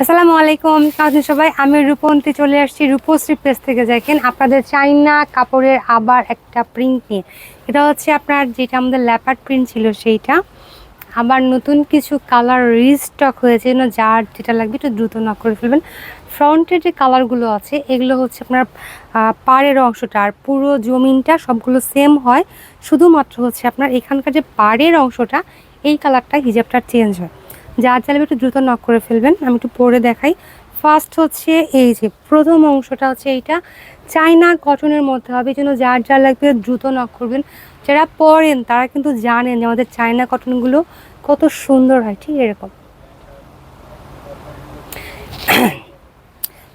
আসসালামু আলাইকুম কাজে সবাই? আমি রূপন্তী চলে আসছি রূপশ্রী প্রেস থেকে। দেখেন, আপনাদের চাইনা কাপড়ের আবার একটা প্রিন্ট নিয়ে। এটা হচ্ছে আপনার যেটা আমাদের ল্যাপার প্রিন্ট ছিল সেইটা। আবার নতুন কিছু কালার রিস্টক হয়েছে না যার যেটা লাগবে একটু দ্রুত না করে ফেলবেন। ফ্রন্টের যে কালারগুলো আছে, এগুলো হচ্ছে আপনার পাড়ের অংশটা। আর পুরো জমিনটা সবগুলো সেম হয়। শুধুমাত্র হচ্ছে আপনার এখানকার যে পাড়ের অংশটা, এই কালারটা হিজাবটা চেঞ্জ হয়। যার চাইলে একটু দ্রুত নক করে ফেলবেন। আমি একটু পরে দেখাই। ফার্স্ট হচ্ছে এই যে, প্রথম অংশটা হচ্ছে এইটা। চাইনা কটনের মধ্যে হবে, এই জন্য যার যা লাগবে দ্রুত নক করবেন। যারা পরেন তারা কিন্তু জানেন যে আমাদের চাইনা কটনগুলো কত সুন্দর হয়, ঠিক এরকম।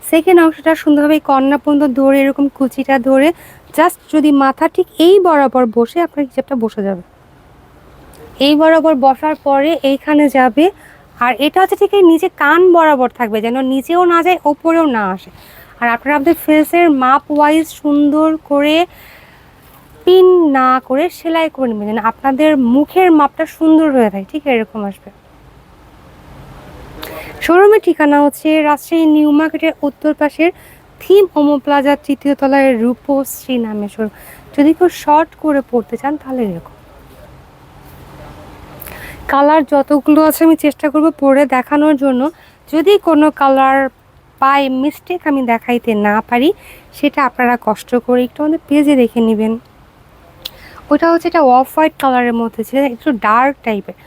সেকেন্ড অংশটা সুন্দরভাবে কন্যা পর্যন্ত ধরে, এরকম কুচিটা ধরে জাস্ট যদি মাথা ঠিক এই বরাবর বসে, আপনার হিসাবটা বসে যাবে। এই বরাবর বসার পরে এইখানে যাবে আর এটা হচ্ছে ঠিক এই নিচে কান বরাবর থাকবে, যেন নিচেও না যায়, ওপরেও না আসে। আর আপনারা আপনাদের ফেসের মাপ ওয়াইজ সুন্দর করে পিন না করে সেলাই করে নেবেন, যেন আপনাদের মুখের মাপটা সুন্দর হয়ে থাকে, ঠিক এরকম আসবে। শোরুমের ঠিকানা হচ্ছে রাজশাহী নিউ মার্কেটের উত্তর পাশের থিম ওমো প্লাজার তৃতীয় তলায় রূপশ্রী নামে শোরুম। যদি কেউ শর্ট করে পড়তে চান, তাহলে এরকম। কালার যতগুলো আছে আমি চেষ্টা করব পরে দেখানোর জন্য। যদি কোনো কালার পাই মিস্টেক আমি দেখাইতে না পারি, সেটা আপনারা কষ্ট করে একটু আমাদের পেজে দেখে নেবেন। ওটা হচ্ছে এটা অফ হোয়াইট কালারের মধ্যে ছিল, একটু ডার্ক টাইপের।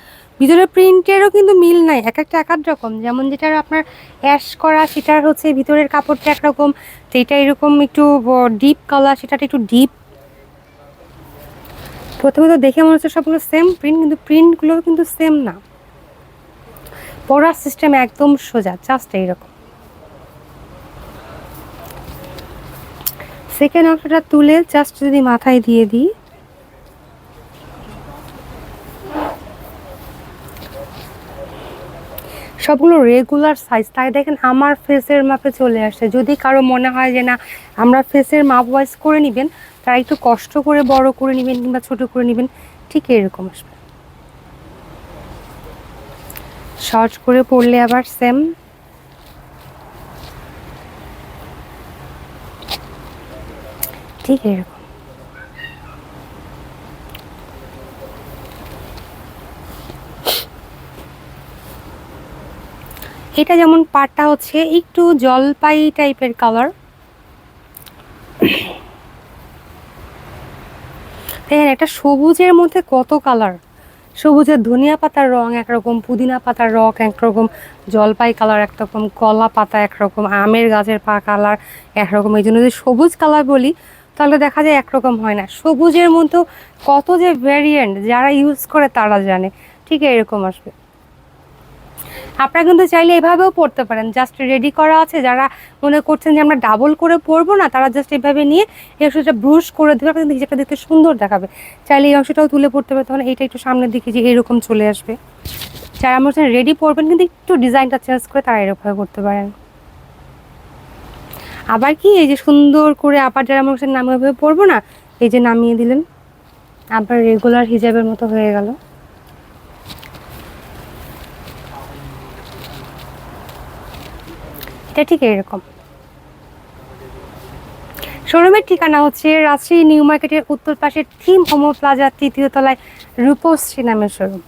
ভিতরে প্রিন্টেরও কিন্তু মিল নাই এক একটা এক রকম। যেমন যেটা আপনার অ্যাশ করা, সেটার হচ্ছে ভিতরের কাপড়টা একরকম এটা এরকম একটু ডিপ কালার সেটাটা একটু ডিপ প্রথমে তো দেখে মনে হচ্ছে সবগুলো সেম প্রিন্ট কিন্তু প্রিন্টগুলো কিন্তু সেম না। পড়ার সিস্টেম একদম সোজা জাস্ট এইরকম। সেকেন্ড অংশটা তুলে জাস্ট যদি মাথায় দিয়ে দিই। সবগুলো রেগুলার সাইজ তাই দেখেন আমার ফেসের মাপে চলে আসছে। যদি কারও মনে হয় যে না, আমরা ফেসের মাপ ওয়াইজ করে নেবেন তারা একটু কষ্ট করে বড় করে নেবেন কিংবা ছোট করে নেবেন, ঠিক এরকম আসবে। শর্ট করে পড়লে আবার সেম ঠিক এরকম। এটা যেমন পাটটা হচ্ছে একটু জলপাই টাইপের কালার দেখেন একটা সবুজের মধ্যে কত কালার সবুজের ধনিয়া পাতার রং একরকম, পুদিনা পাতার রং একরকম, জলপাই কালার একরকম, কলা পাতা একরকম, আমের গাছের পা কালার একরকম। এই জন্য যদি সবুজ কালার বলি, তাহলে দেখা যায় একরকম হয় না। সবুজের মধ্যেও কত যে ভ্যারিয়েন্ট যারা ইউজ করে তারা জানে। ঠিক এরকম আসবে। আপনারা কিন্তু চাইলে এভাবেও পড়তে পারেন। জাস্ট রেডি করা আছে। যারা মনে করছেন যে আমরা ডাবল করে পরবো না, তারা জাস্ট এভাবে নিয়ে এই অংশটা ব্রুশ করে দেবে। আপনার কিন্তু হিসাবটা দেখতে সুন্দর দেখাবে। চাইলে এই অংশটাও তুলে পড়তে পারে তখন এইটা একটু সামনের দিকে যে এরকম চলে আসবে। যারা আমার রেডি পরবেন কিন্তু একটু ডিজাইনটা চেঞ্জ করে তারা এরকমভাবে করতে পারেন। আবার কি? এই যে সুন্দর করে আবার যারা আমার নামে পরবো না, এই যে নামিয়ে দিলেন। আবার রেগুলার হিজাবের মতো হয়ে গেল। এটা ঠিক এরকম। শোরুমের ঠিকানা হচ্ছে রাজশাহী নিউ মার্কেটের উত্তর পাশে থিম হোমো প্লাজা তৃতীয় তলায় রূপশ্রী নামের শোরুম।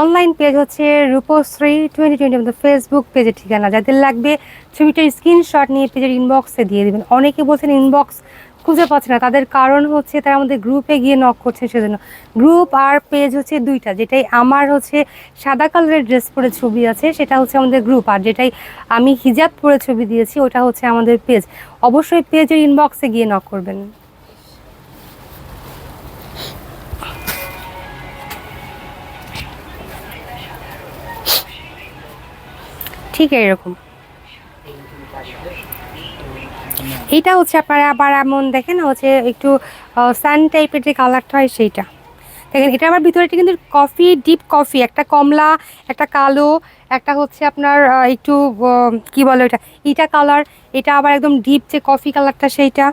অনলাইন পেজ হচ্ছে রূপশ্রী টোয়েন্টি টোয়েন্টি মধ্যে ফেসবুক পেজের ঠিকানা। যাদের লাগবে ছবিটার স্ক্রিনশট নিয়ে পেজের ইনবক্সে দিয়ে দেবেন। অনেকে বলছেন ইনবক্স খুঁজে পাচ্ছে না। তাদের কারণ হচ্ছে তারা আমাদের গ্রুপে গিয়ে নক করছে সেজন্য। গ্রুপ আর পেজ হচ্ছে দুইটা। যেটাই আমার হচ্ছে সাদা কালারের ড্রেস পরে ছবি আছে, সেটা হচ্ছে আমাদের গ্রুপ আর যেটাই আমি হিজাব পরে ছবি দিয়েছি, ওটা হচ্ছে আমাদের পেজ অবশ্যই পেজের ইনবক্সে গিয়ে নক করবেন। ঠিক এরকম এইটা হচ্ছে আপনারা আবার এমন দেখেন, হচ্ছে একটু সান টাইপের যে কালারটা হয় সেইটা। দেখেন, এটা আবার ভিতরে কিন্তু কফি ডিপ কফি একটা কমলা, একটা কালো, একটা হচ্ছে আপনার একটু কি বলে এটা ইটা কালার এটা আবার একদম ডিপ যে কফি কালারটা সেইটা।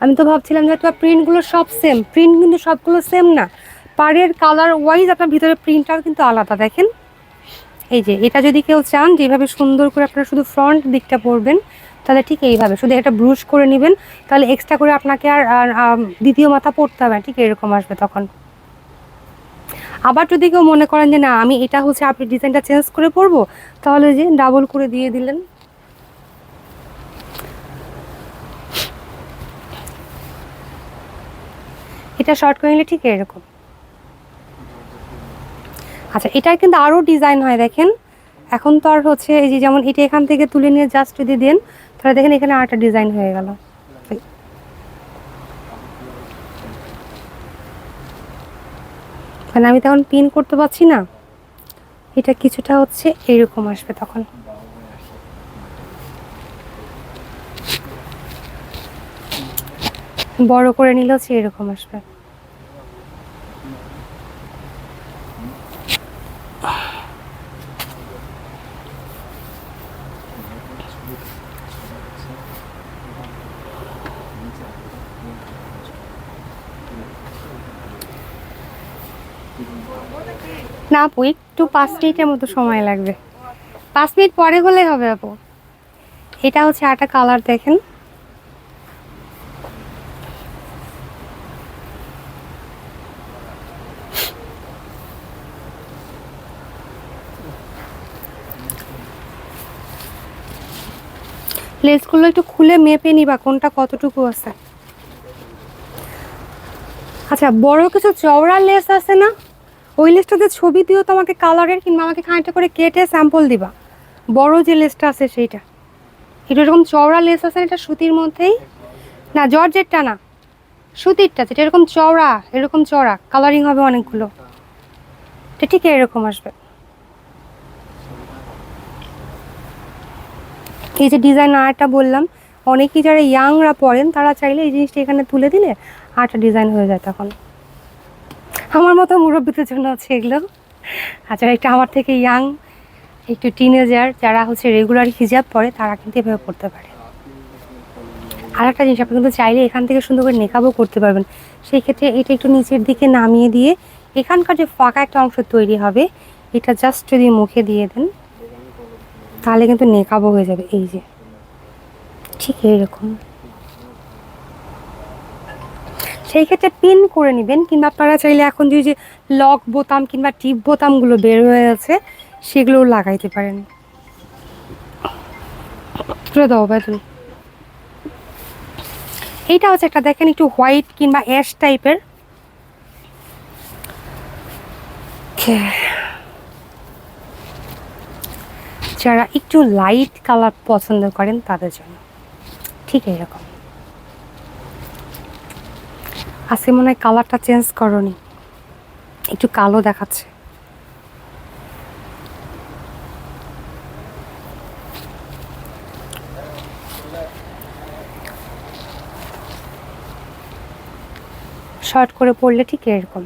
আমি তো ভাবছিলাম যে তোমার প্রিন্টগুলো সব সেম প্রিন্ট কিন্তু সবগুলো সেম না। পাড়ের কালার ওয়াইজ আপনার ভিতরে প্রিন্টটাও কিন্তু আলাদা, দেখেন। এই যে, এটা যদি কেউ চান, যেভাবে সুন্দর করে আপনারা শুধু ফ্রন্ট দিকটা পরবেন তাহলে ঠিক এইভাবে। শুধু এটা ব্রুশ করে নেবেন, তাহলে এক্সট্রা করে আপনাকে আর দ্বিতীয় মাথা পড়তে হবে ঠিক এরকম আসবে তখন। আবার যদি কেউ মনে করেন যে, না, আমি এটা হচ্ছে আপনি ডিজাইনটা চেঞ্জ করে পরবো, তাহলে যে ডাবল করে দিয়ে দিলেন। এটা শর্ট করে নিলে ঠিক এরকম। আচ্ছা এটার কিন্তু আরও ডিজাইন হয়, দেখেন। এখন তো আর হচ্ছে, এই যে যেমন এটা এখান থেকে তুলে নিয়ে জাস্ট যদি দেন তাহলে দেখেন এখানে আরেকটা ডিজাইন হয়ে গেল। মানে আমি তখন পিন করতে পারছি না। এটা কিছুটা হচ্ছে এইরকম আসবে তখন। বড় করে নিলে হচ্ছে এরকম আসবে। না আপু, একটু পাঁচ মিনিটের মতো সময় লাগবে। পাঁচ মিনিট পরে হলে হবে আপু। এটা হচ্ছে আটা কালার, দেখেন। লেসগুলো একটু খুলে মেপে নিবা, কোনটা কতটুকু আছে। আচ্ছা বড় কিছু চওড়া লেস আছে না? ওই লেসটাতে ছবি দিও তোমাকে কালারের কিংবা আমাকে খানিকটা করে কেটে স্যাম্পল দিবা। বড় যে লেসটা আছে সেইটা। এটা এরকম চওড়া লেস আছে এটা সুতির মধ্যেই? না, জর্জেটটা না। সুতিরটা যেটা, এরকম চওড়া এরকম চওড়া। কালারিং হবে অনেকগুলো। এটা ঠিক এরকম আসবে। এই যে ডিজাইন আর্টটা বললাম, অনেকেই যারা ইয়াংরা পড়েন, তারা চাইলে এই জিনিসটা এখানে তুলে দিলে আর্টটা ডিজাইন হয়ে যায় তখন। আমার মতো মুরব্বীদের জন্য আছে এগুলো। আচ্ছা একটা আমার থেকে ইয়াং একটু টিনেজার যারা হচ্ছে রেগুলার হিজাব পরে, তারা কিন্তু এভাবে করতে পারে। আর একটা জিনিস, আপনি কিন্তু চাইলে এখান থেকে সুন্দর করে নেকাবও করতে পারবেন। সেই ক্ষেত্রে এটা একটু নিচের দিকে নামিয়ে দিয়ে, এখানকার যে ফাঁকা একটা অংশ তৈরি হবে, এটা জাস্ট যদি মুখে দিয়ে দেন, তাহলে কিন্তু নেকাবও হয়ে যাবে, এই যে। ঠিক এইরকম। সেই ক্ষেত্রে পিন করে নেবেন কিংবা আপনারা চাইলে এখন যে যে লক বোতাম কিংবা টিপ বোতামগুলো বের হয়ে আছে, সেগুলোও লাগাইতে পারেন। দাও এইটা হচ্ছে একটা দেখেন একটু হোয়াইট কিংবা অ্যাশ টাইপের যারা একটু লাইট কালার পছন্দ করেন তাদের জন্য। ঠিক এরকম আজকে মনে হয় কালারটা চেঞ্জ করনি। একটু কালো দেখাচ্ছে। শর্ট করে পড়লে ঠিক এরকম।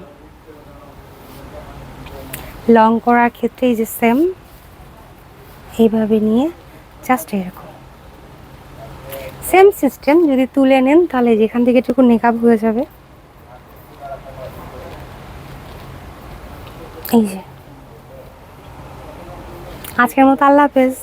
লং করার ক্ষেত্রে এই যে সেম, এইভাবে নিয়ে জাস্ট এরকম। সেম সিস্টেম, যদি তুলে নেন তাহলে যেখান থেকে একটু নেকাব হয়ে যাবে। এই যে। আজকের মতো আল্লাহ হাফেজ।